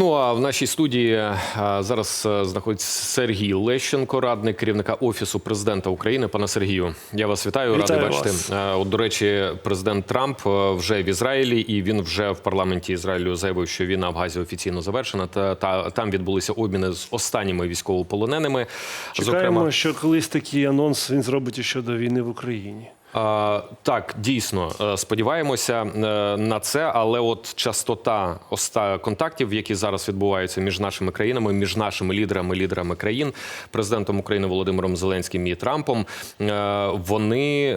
Ну а в нашій студії е, зараз е, знаходиться Сергій Лещенко, радник керівника офісу президента України. Пане Сергію, я вас вітаю. Вітаю Радий бачити. вас. Е, От до речі, президент Трамп вже в Ізраїлі, і він вже в парламенті Ізраїлю заявив, що війна в Газі офіційно завершена. Та, та там відбулися обміни з останніми військовополоненими. Чекаємо, що колись такий анонс він зробить щодо війни в Україні. Так, дійсно е, сподіваємося е, на це, але от частота оста контактів, які зараз відбуваються між нашими країнами, між нашими лідерами, лідерами країн, президентом України Володимиром Зеленським і Трампом, е, вони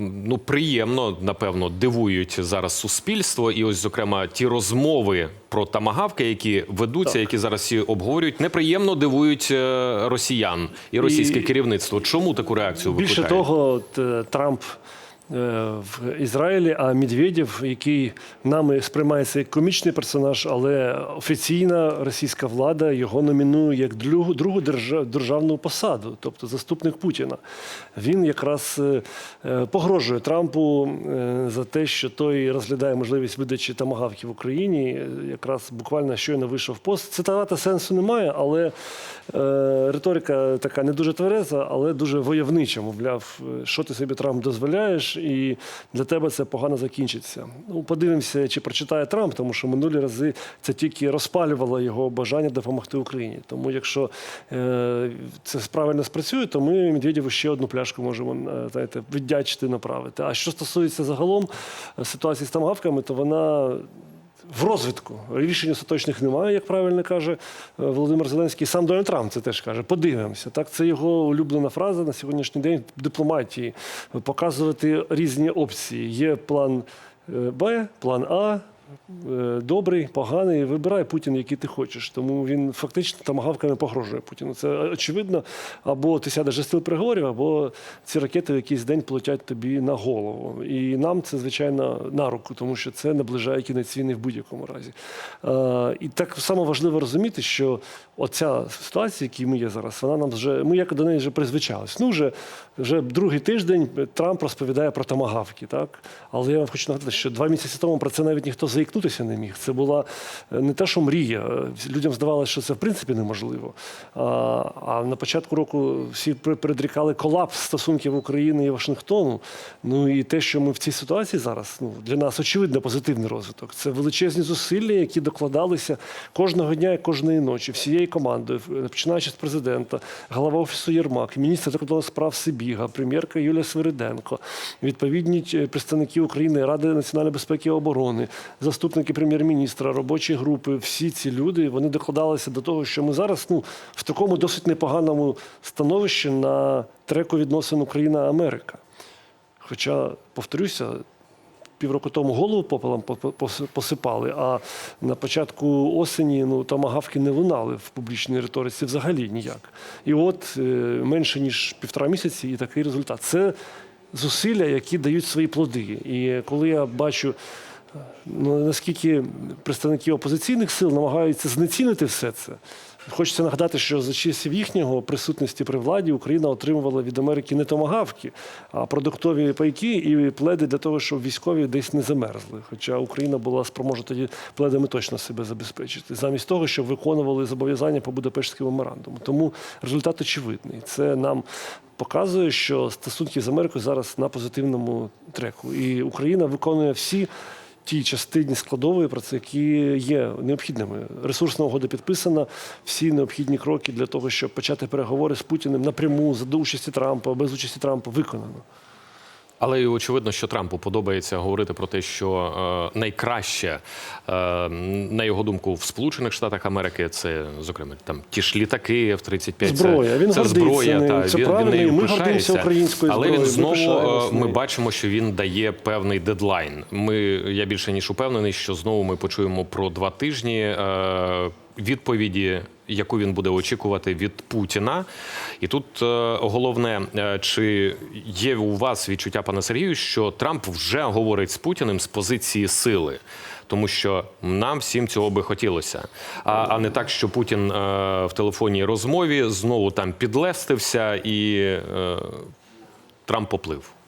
ну приємно напевно дивують зараз суспільство. І ось, зокрема, ті розмови про тамагавки, які ведуться, які зараз всі обговорюють, неприємно дивують росіян і російське І- керівництво. Чому таку реакцію Більше того, е, Е, в Ізраїлі, а Медведєв, який нами сприймається як комічний персонаж, але офіційна російська влада його номінує як другу, державну посаду, тобто заступник Путіна. Він якраз е, е, погрожує Трампу за те, що той розглядає можливість видачі тамагавки в Україні. Якраз буквально щойно вийшов пост. Цитувати сенсу немає, але риторика така не дуже твереза, але дуже войовнича. Мовляв, е, що ти собі Трамп дозволяєш, і для тебе це погано закінчиться. Ну, подивимося, чи прочитає Трамп, тому що минулі рази це тільки розпалювало його бажання допомогти Україні. Тому, якщо е, це правильно спрацює, то ми Медведєву ще одну пляшку можемо е, знаєте, віддячити направити. А що стосується загалом е, ситуації з тамгавками, то вона в розвитку. Рішень остаточних немає, як правильно каже е, Володимир Зеленський. Сам Дональд Трамп це теж каже. Подивимося. Так, це його улюблена фраза на сьогоднішній день дипломатії. Показувати різні опції. Є план е, Б, план А. е, Добрий, поганий, вибирай Путін, який ти хочеш. Тому він фактично тамагавками погрожує Путіну. Це очевидно. Або ти сядеш за стіл переговорів, або ці ракети в якийсь день полетять тобі на голову. І нам це, звичайно, на руку, тому що це наближає кінець війни в будь-якому разі. Е, і так само важливо розуміти, що оця ситуація, в ми є зараз, вона нам вже ми як до неї вже призвичались. Ну, вже, вже другий тиждень Трамп розповідає про тамагавки, так? Але я вам хочу нагадати, що два місяці тому про це навіть ніхто заікнутися не міг. Це була е, не те, що мрія. Е, Людям здавалося, що це в принципі неможливо. А, а на початку року всі передрікали колапс стосунків України і Вашингтону. Ну і те, що ми в цій ситуації зараз, ну для нас очевидно позитивний розвиток. Це величезні зусилля, які докладалися кожного дня і кожної ночі, всією командою, е, починаючи з президента, голова офісу Єрмак, міністр закордонних справ Сибіга, прем'єрка Юлія Свириденко, відповідні представники України, Ради національної безпеки і оборони, заступники прем'єр-міністра, робочі групи. Всі ці люди вони докладалися до того, що ми зараз ну в такому досить непоганому становищі на треку відносин Україна-Америка. Хоча, повторюся, півроку тому голову попелом по- по- пос- посипали, а на початку осені ну, тамагавки не лунали в публічній риториці взагалі ніяк. І от е, менше ніж півтора місяці і такий результат. Це зусилля, які дають свої плоди. І коли я бачу. Ну, наскільки представники опозиційних сил намагаються знецінити все це. Хочеться нагадати, що за часів їхнього присутності при владі Україна отримувала від Америки не томагавки, а продуктові пайки і пледи для того, щоб військові десь не замерзли. Хоча Україна була спроможна тоді пледами точно себе забезпечити, замість того, щоб виконували зобов'язання по Будапештському меморандуму. Тому результат очевидний. Це нам показує, що стосунки з Америкою зараз на позитивному треку, і Україна виконує всі ті частині складової, про це які є необхідними. Ресурсна угода підписана, всі необхідні кроки для того, щоб почати переговори з Путіним напряму за участі Трампа, без участі Трампа виконано. Але і очевидно, що Трампу подобається говорити про те, що е, найкраще, е, на його думку, в Сполучених Штатах Америки це, зокрема, там ті ж літаки F-35. Зброя. Це, Він це зброя, та Це він, він нею ми пишається. гордимося українською Але зброєю, він знову е, ми бачимо, що він дає певний дедлайн. Ми я більше ніж упевнений, що знову ми почуємо про два тижні. Е, Відповіді, яку він буде очікувати від Путіна, і тут е, головне, е, чи є у вас відчуття, пане Сергію, що Трамп вже говорить з Путіним з позиції сили, тому що нам всім цього би хотілося, а, а не так, що Путін е, в телефонній розмові знову там підлестився і е, Трамп поплив.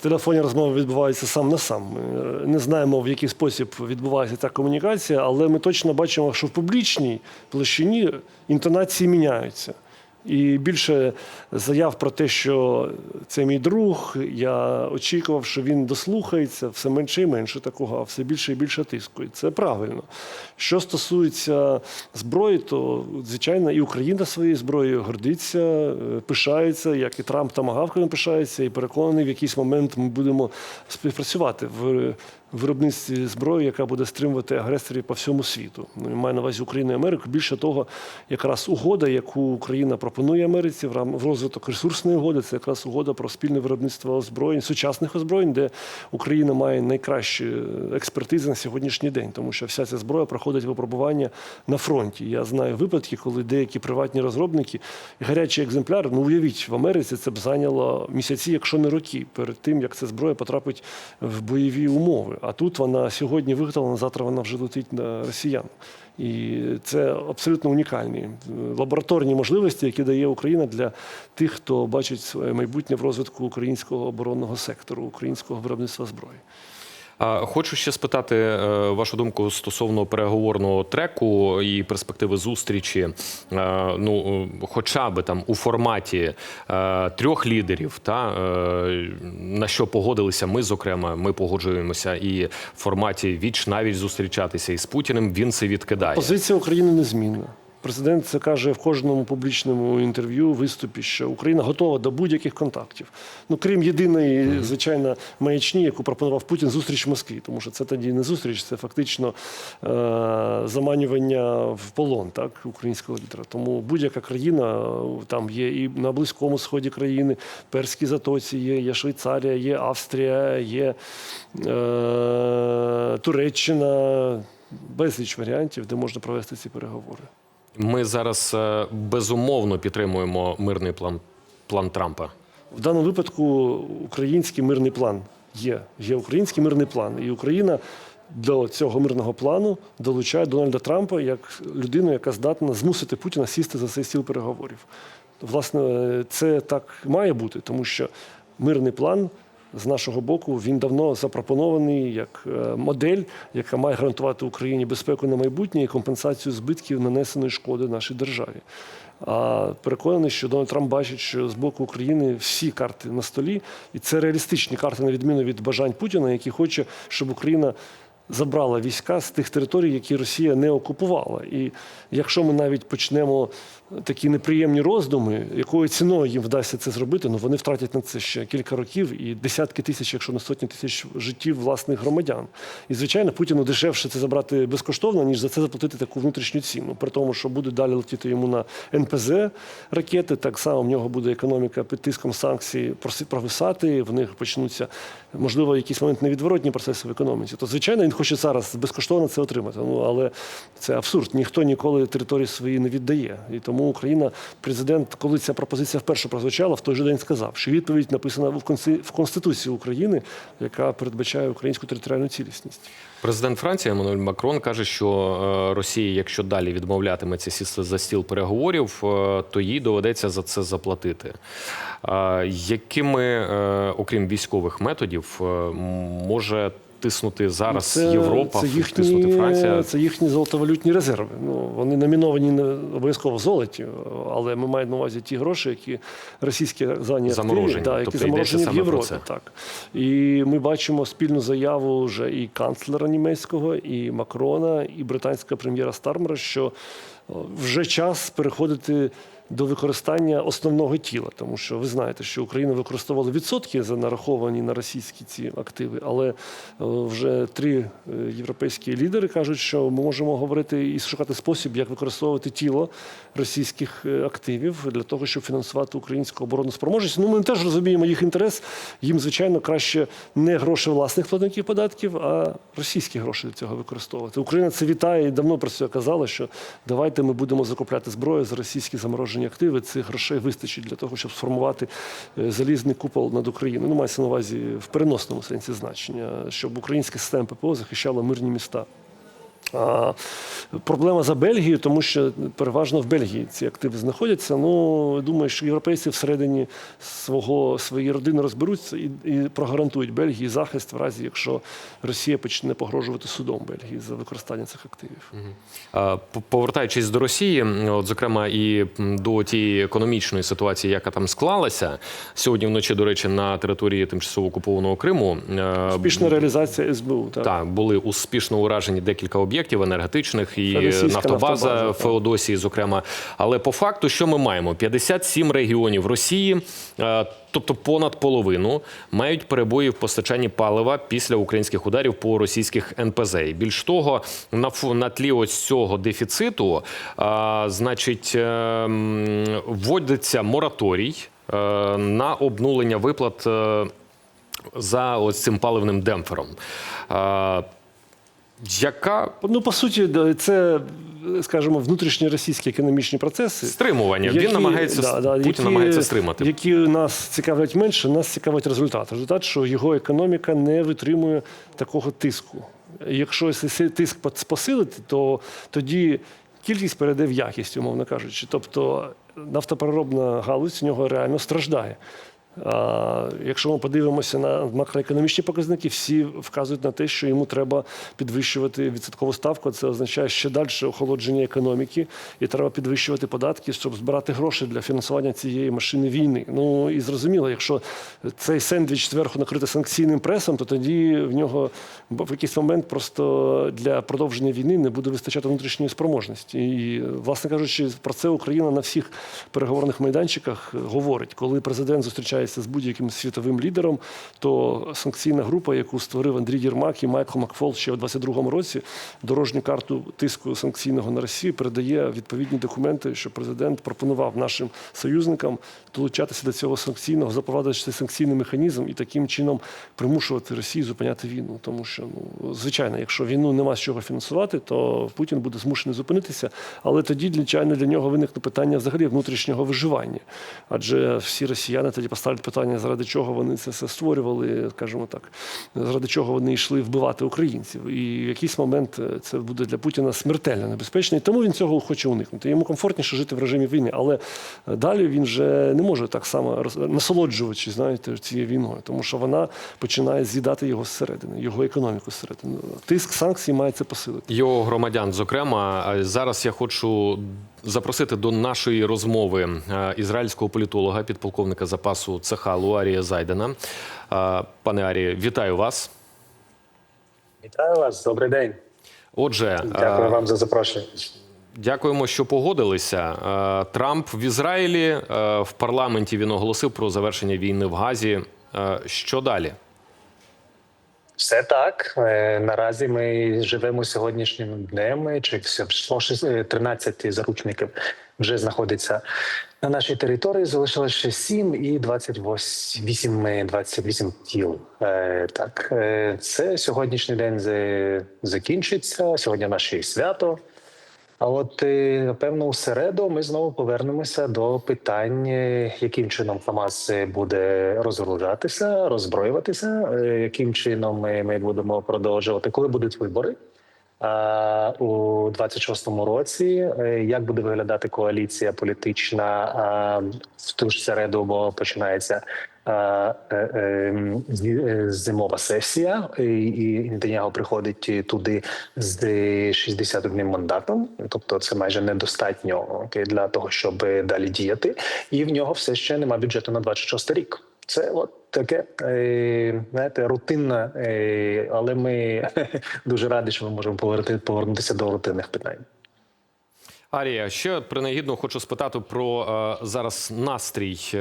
Телефонні розмови відбуваються сам на сам. Ми не знаємо, в який спосіб відбувається ця комунікація, але ми точно бачимо, що в публічній площині інтонації міняються. І більше заяв про те, що це мій друг. Я очікував, що він дослухається все менше і менше такого, а все більше і більше тиску. І це правильно. Що стосується зброї, то звичайно і Україна своєю зброєю гордиться, е, пишається, як і Трамп тамагавками пишається, і переконаний, в якийсь момент ми будемо співпрацювати в виробництві зброї, яка буде стримувати агресорів по всьому світу. Ну, маю на увазі Україну і Америку. Більше того, якраз угода, яку Україна пропонує Америці в розвиток ресурсної угоди, це якраз угода про спільне виробництво озброєнь, сучасних озброєнь, де Україна має найкращі експертизи на сьогоднішній день, тому що вся ця зброя проходить випробування на фронті. Я знаю випадки, коли деякі приватні розробники гарячий екземпляр, ну уявіть, в Америці це б зайняло місяці, якщо не роки, перед тим як ця зброя потрапить в бойові умови. А тут вона сьогодні виготовлена, завтра вона вже летить на росіян. І це абсолютно унікальні е, лабораторні можливості, які дає Україна для тих, хто бачить своє майбутнє в розвитку українського оборонного сектору, українського виробництва зброї. Хочу ще спитати е, вашу думку стосовно переговорного треку і перспективи зустрічі. Е, Ну, е, хоча би там у форматі трьох лідерів, та на що погодилися ми, зокрема, ми погоджуємося, і в форматі віч навіть зустрічатися із Путіним. Він це відкидає. Позиція України незмінна. Президент це каже в кожному публічному інтерв'ю, виступі, що Україна готова до будь-яких контактів. Ну крім єдиної, звичайно, маячні, яку пропонував Путін, зустріч в Москві, тому що це тоді не зустріч, це фактично е- заманювання в полон так, українського лідера. Тому будь-яка країна е, там є і на Близькому Сході країни, Перській Затоці є, є Швейцарія, є Австрія, є е- Туреччина. Безліч варіантів, де можна провести ці переговори. Ми зараз е, безумовно підтримуємо мирний план, план Трампа. В даному випадку український мирний план є. Є український мирний план. І Україна до цього мирного плану долучає Дональда Трампа як людину, яка здатна змусити Путіна сісти за цей стіл переговорів. Власне, це так має бути, тому що мирний план. З нашого боку він давно запропонований як е, модель, яка має гарантувати Україні безпеку на майбутнє і компенсацію збитків нанесеної шкоди нашій державі. А переконаний, що Дональд Трамп бачить, що з боку України всі карти на столі, і це реалістичні карти, на відміну від бажань Путіна, який хоче, щоб Україна забрала війська з тих територій, які Росія не окупувала. І якщо ми навіть почнемо такі неприємні роздуми, якою ціною їм вдасться це зробити, ну вони втратять на це ще кілька років і десятки тисяч, якщо не сотні тисяч життів власних громадян. І звичайно, Путіну дешевше це забрати безкоштовно, ніж за це заплатити таку внутрішню ціну. При тому, що буде далі летіти йому на НПЗ ракети, так само в нього буде економіка під тиском санкцій провисати. В них почнуться можливо в якийсь момент невідворотні процеси в економіці. То звичайно хоче зараз безкоштовно це отримати. Ну але це абсурд. Ніхто ніколи території свої не віддає. І тому Україна, президент, коли ця пропозиція вперше прозвучала, в той же день сказав, що відповідь написана в в Конституції України, яка передбачає українську територіальну цілісність. Президент Франції Еммануель Макрон каже, що е, Росія, якщо далі відмовлятиметься сісти за стіл переговорів, е, то їй доведеться за це заплатити. Е, Якими, окрім військових методів, може тиснути зараз Європа, це тиснути їхні, Франція? це їхні золотовалютні резерви. Ну, вони номіновані не обов'язково в золоті, але ми маємо на увазі ті гроші, які російські зайні Заморожені. да, які Тобто заморожені в Європі. Так. І ми бачимо спільну заяву вже і канцлера німецького, і Макрона, і британського прем'єра Стармера, що вже час переходити до використання основного тіла, тому що ви знаєте, що Україна використовувала відсотки за нараховані на російські ці активи, але е, вже три е, європейські лідери кажуть, що ми можемо говорити і шукати спосіб, як використовувати тіло російських е, активів для того, щоб фінансувати українську оборонну спроможність. Ну, ми теж розуміємо їх інтерес. Їм, звичайно, краще не гроші власних платників податків, а російські гроші для цього використовувати. Україна це вітає і давно про це казала, що давайте ми будемо закупляти зброю за російські заморожені активи. Цих грошей вистачить для того, щоб сформувати е, залізний купол над Україною. Ну, мається на увазі в переносному сенсі значення, щоб українська система ППО захищала мирні міста. А, проблема за Бельгію, тому що переважно в Бельгії ці активи знаходяться. Ну, думаю, що європейці всередині свого, своєї родини розберуться і, і прогарантують Бельгії захист в разі, якщо Росія почне погрожувати судом Бельгії за використання цих активів. Повертаючись до Росії, от зокрема і до тієї економічної ситуації, яка там склалася сьогодні вночі, до речі, на території тимчасово окупованого Криму. е, Успішна реалізація СБУ. Так. Так, були успішно уражені декілька об'єктів енергетичних і нафтобаза нафтобаза. Феодосії, зокрема. Але по факту, що ми маємо? 57 регіонів Росії, е, тобто понад половину, мають перебої в постачанні палива після українських ударів по російських НПЗ. І більш того, на на тлі ось цього дефіциту, е, значить, е, вводиться мораторій на обнулення виплат. за ось цим паливним демпфером. Яка Ну, по суті, це, скажімо, внутрішні російські економічні процеси. стримування? Він намагається Путін намагається стримати. Які нас цікавлять менше, нас цікавить результат. Результат, що його економіка не витримує такого тиску. Якщо цей тиск посилити, то тоді кількість перейде в якість, умовно кажучи. Тобто нафтопереробна галузь в нього реально страждає. Якщо ми подивимося на макроекономічні показники, всі вказують на те, що йому треба підвищувати відсоткову ставку. Це означає ще далі охолодження економіки, і треба підвищувати податки, щоб збирати гроші для фінансування цієї машини війни. Ну і зрозуміло, якщо цей сендвіч зверху накрити санкційним пресом, то тоді в нього в якийсь момент просто для продовження війни не буде вистачати внутрішньої спроможності. І, власне кажучи, про це Україна на всіх переговорних майданчиках говорить. Коли президент зустрічається з будь-яким світовим лідером, то санкційна група, яку створив Андрій Єрмак і Майкл Макфол ще у 22-му році, дорожню карту тиску санкційного на Росію передає відповідні документи, що президент пропонував нашим союзникам долучатися до цього санкційного, запровадити санкційний механізм і таким чином примушувати Росію зупиняти війну. Тому що ну звичайно, якщо війну нема з чого фінансувати, то Путін буде змушений зупинитися. Але тоді, звичайно, для нього виникне питання взагалі внутрішнього виживання. Адже всі росіяни тоді поставлять питання, заради чого вони це все створювали, скажімо так, заради чого вони йшли вбивати українців. І в якийсь момент е, це буде для Путіна смертельно небезпечно, і тому він цього хоче уникнути. Йому комфортніше жити в режимі війни, але е, далі він вже не може так само насолоджуватися, знаєте, цією війною, тому що вона починає з'їдати його зсередини, його економіку зсередини. Тиск санкцій має це посилити. Його громадян, зокрема, зараз я хочу запросити до нашої розмови е, ізраїльського політолога, підполковника запасу Цехалу Арія Зайдена. Е, Пане Арії, вітаю вас. Вітаю вас, добрий день. Отже, Дякую е, вам за запрошення. Дякуємо, що погодилися. Трамп в Ізраїлі в парламенті він оголосив про завершення війни в Газі. Що далі? Все так. Е, Наразі ми живемо сьогоднішнім днем. Чи все 13 заручників вже знаходиться на нашій території. Залишилося ще 7 і 28, 28 тіл. Е, Так, е, це сьогоднішній день за- закінчиться. Сьогодні наше свято. А от е, напевно у середу ми знову повернемося до питань, е, яким чином Хамас е, буде розгружатися, роззброюватися, яким чином ми, ми будемо продовжувати, коли будуть вибори. У 26-му році як буде виглядати коаліція політична в ту ж середу, бо починається зимова сесія, і, Нетаньяго приходить туди з 61 мандатом, тобто це майже недостатньо для того, щоб далі діяти, і в нього все ще немає бюджету на 26 рік. Це от таке е, знаєте, рутинне, е, але ми дуже раді, що ми можемо повернути, повернутися до рутинних питань. Арія, ще принагідно хочу спитати про е, зараз настрій, е,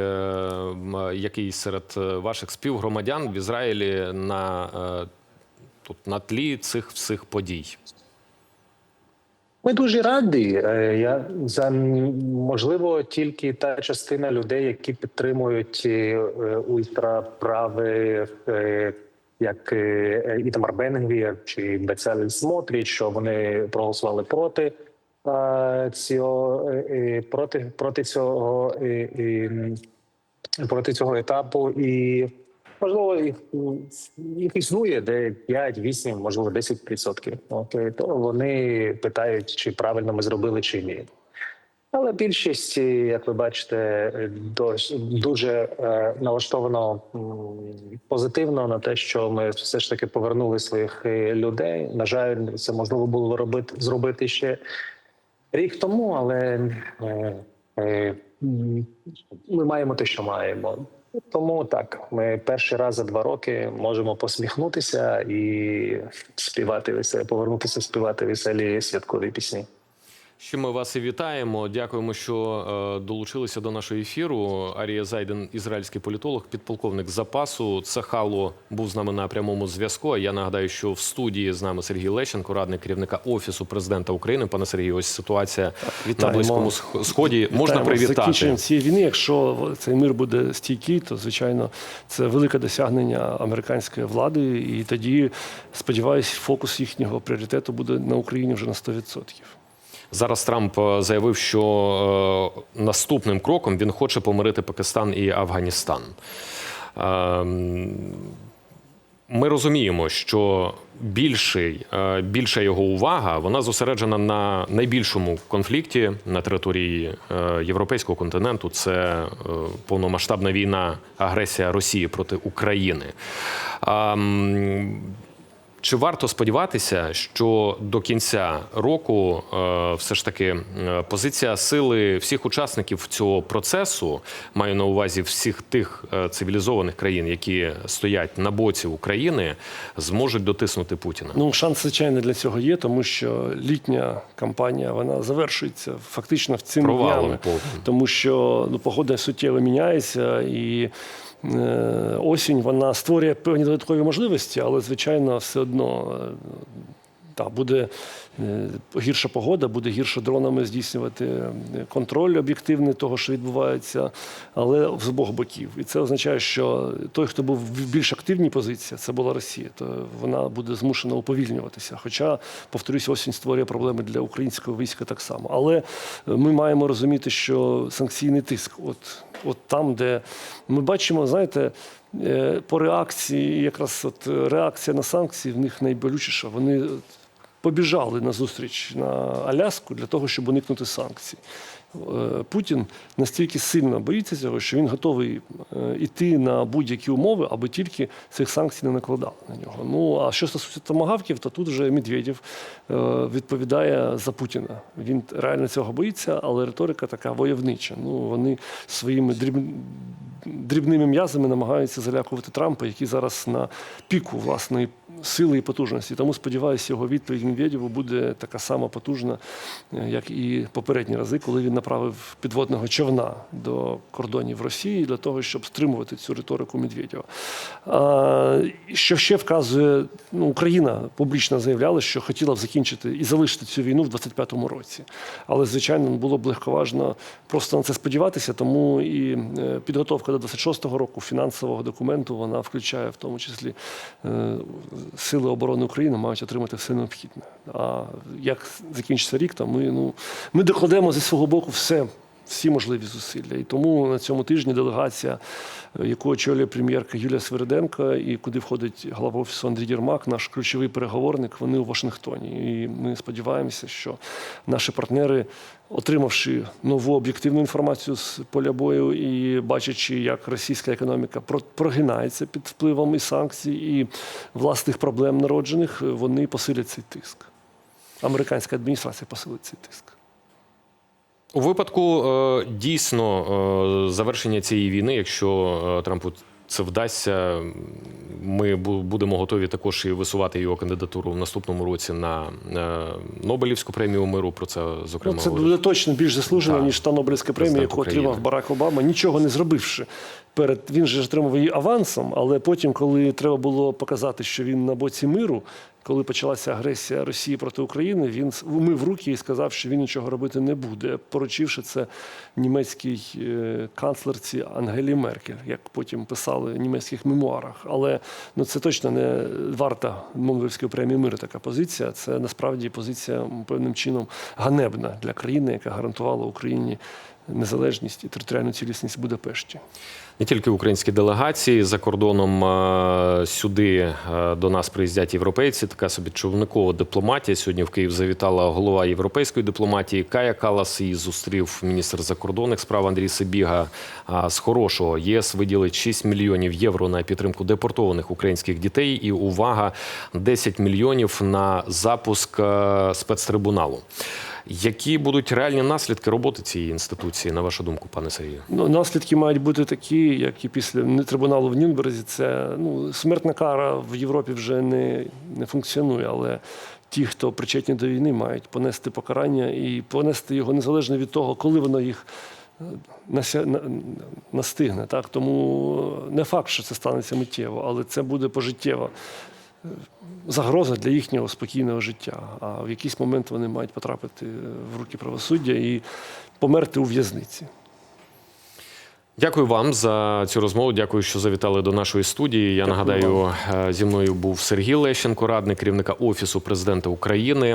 який серед е, ваших співгромадян в Ізраїлі на, тут, на тлі цих всіх подій. Ми дуже раді. Я за можливо тільки та частина людей, які підтримують ультраправе, е, як Ітамар Бенгвір чи Бецалель Смотріч, що вони проголосували проти цього е, е, проти проти цього е, проти цього етапу і. можливо, їх, існує де 5, 8, можливо, 10%. От, то вони питають, чи правильно ми зробили, чи ні. Але більшість, як ви бачите, дуже налаштовано позитивно на те, що ми все ж таки повернули своїх людей. На жаль, це можливо було робити зробити ще рік тому, але е, е, ми маємо те, що маємо. Тому так, ми перший раз за два роки можемо посміхнутися і співати веселі, повернутися співати веселі святкові пісні. Ще ми вас і вітаємо. Дякуємо, що е, долучилися до нашого ефіру. Арія Зайден, ізраїльський політолог, підполковник запасу. Цехало був з нами на прямому зв'язку. Я нагадаю, що в студії з нами Сергій Лещенко, радник керівника офісу президента України. Пане Сергію, ось ситуація на близькому сході. Можна Вітаємо з привітати. закінченням цієї війни. Якщо цей мир буде стійкий, то звичайно це велике досягнення американської влади. І тоді, сподіваюсь, фокус їхнього пріоритету буде на Україні вже на 100%. Зараз Трамп е, заявив, що е, наступним кроком він хоче помирити Пакистан і Афганістан. Ем, Ми розуміємо, що більший, е, більша його увага вона зосереджена на найбільшому конфлікті на території європейського континенту. Це повномасштабна війна, агресія Росії проти України. Чи варто сподіватися, що до кінця року е, все ж таки е, позиція сили всіх учасників цього процесу, маю на увазі всіх тих е, цивілізованих країн, які стоять на боці України, зможуть дотиснути Путіна? Ну, шанс, звичайно, для цього є, тому що літня кампанія вона завершується фактично в цим Провалом днями, тому що ну, погода суттєво міняється і. Е, Осінь вона створює певні додаткові можливості, але звичайно, все одно е, та, буде е, гірша погода, буде гірше дронами здійснювати контроль об'єктивний того, що відбувається, але з обох боків. І це означає, що той, хто був в більш активній позиції, це була Росія, то вона буде змушена уповільнюватися. Хоча, повторюсь, осінь створює проблеми для українського війська так само. Але ми маємо розуміти, що санкційний тиск, от, от там, де ми бачимо, знаєте. е, По реакції, якраз от е, реакція на санкції в них найболючіша. Вони побіжали на зустріч на Аляску для того, щоб уникнути санкцій. Е, Путін настільки сильно боїться цього, що він готовий е, іти на будь-які умови, аби тільки цих санкцій не накладали на нього. Ну а що стосується томагавків, то тут вже Медведєв е, відповідає за Путіна. Він реально цього боїться, але риторика така войовнича. Ну вони своїми дріб... дрібними м'язами намагаються залякувати Трампа, який зараз на піку власної сили і потужності. Тому сподіваюся, його відповідь Медведєву буде така сама потужна, е, як і попередні рази, коли він направив підводного човна до кордонів Росії для того, щоб стримувати цю риторику Медведєва. Що ще вказує, ну, Україна публічно заявляла, що хотіла б закінчити і залишити цю війну в 25-му році. Але, звичайно, було б легковажно просто на це сподіватися, тому і е, підготовка до 26-го року фінансового документу вона включає в тому числі е, сили оборони України мають отримати все необхідне. А як закінчиться рік, то ми, ну, ми докладемо зі свого боку все. Всі можливі зусилля. І тому на цьому тижні делегація, е, яку очолює прем'єрка Юлія Свериденко, і куди входить глава офісу Андрій Єрмак, наш ключовий переговорник, вони у Вашингтоні. І ми сподіваємося, що наші партнери, отримавши нову об'єктивну інформацію з поля бою і бачачи, як російська економіка про- прогинається під впливом і санкцій, і власних проблем народжених, вони посилять цей тиск. Американська адміністрація посилить цей тиск. У випадку е, дійсно е, завершення цієї війни, якщо е, Трампу це вдасться, ми будемо готові також і висувати його кандидатуру в наступному році на Нобелівську премію миру. Про це зокрема Ну, це буде точно більш заслужено, ніж та Нобелівська премія, яку отримав Барак Обама, нічого не зробивши. Перед він же отримав її авансом, але потім, коли треба було показати, що він на боці миру, коли почалася агресія Росії проти України, він умив руки і сказав, що він нічого робити не буде, поручивши це німецькій е, канцлерці Ангелі Меркель, як потім писали в німецьких мемуарах. Але ну це точно не варта Нобелівської премії миру. Така позиція. Це насправді позиція певним чином ганебна для країни, яка гарантувала Україні незалежність і територіальну цілісність Будапешті. Не тільки українські делегації за кордоном е, сюди е, до нас приїздять європейці. Така собі човникова дипломатія. Сьогодні в Київ завітала голова європейської дипломатії Кая Калас і зустрів міністр закордонних справ Андрій Сибіга. З хорошого ЄС виділить 6 мільйонів євро на підтримку депортованих українських дітей. І увага, 10 мільйонів на запуск е, спецтрибуналу. Які будуть реальні наслідки роботи цієї інституції, на вашу думку, пане Сергію? Ну, наслідки мають бути такі, як і після трибуналу в Нюрнберзі. Це ну, смертна кара в Європі вже не, не функціонує, але ті, хто причетні до війни, мають понести покарання і понести його незалежно від того, коли воно їх е, настигне. Так? Тому не факт, що це станеться миттєво, але це буде пожиттєво. Е, Загроза для їхнього спокійного життя. А в якийсь момент вони мають потрапити в руки правосуддя і померти у в'язниці. Дякую вам за цю розмову. Дякую, що завітали до нашої студії. Я Дякую нагадаю, вам. зі мною був Сергій Лещенко, радник керівника офісу президента України.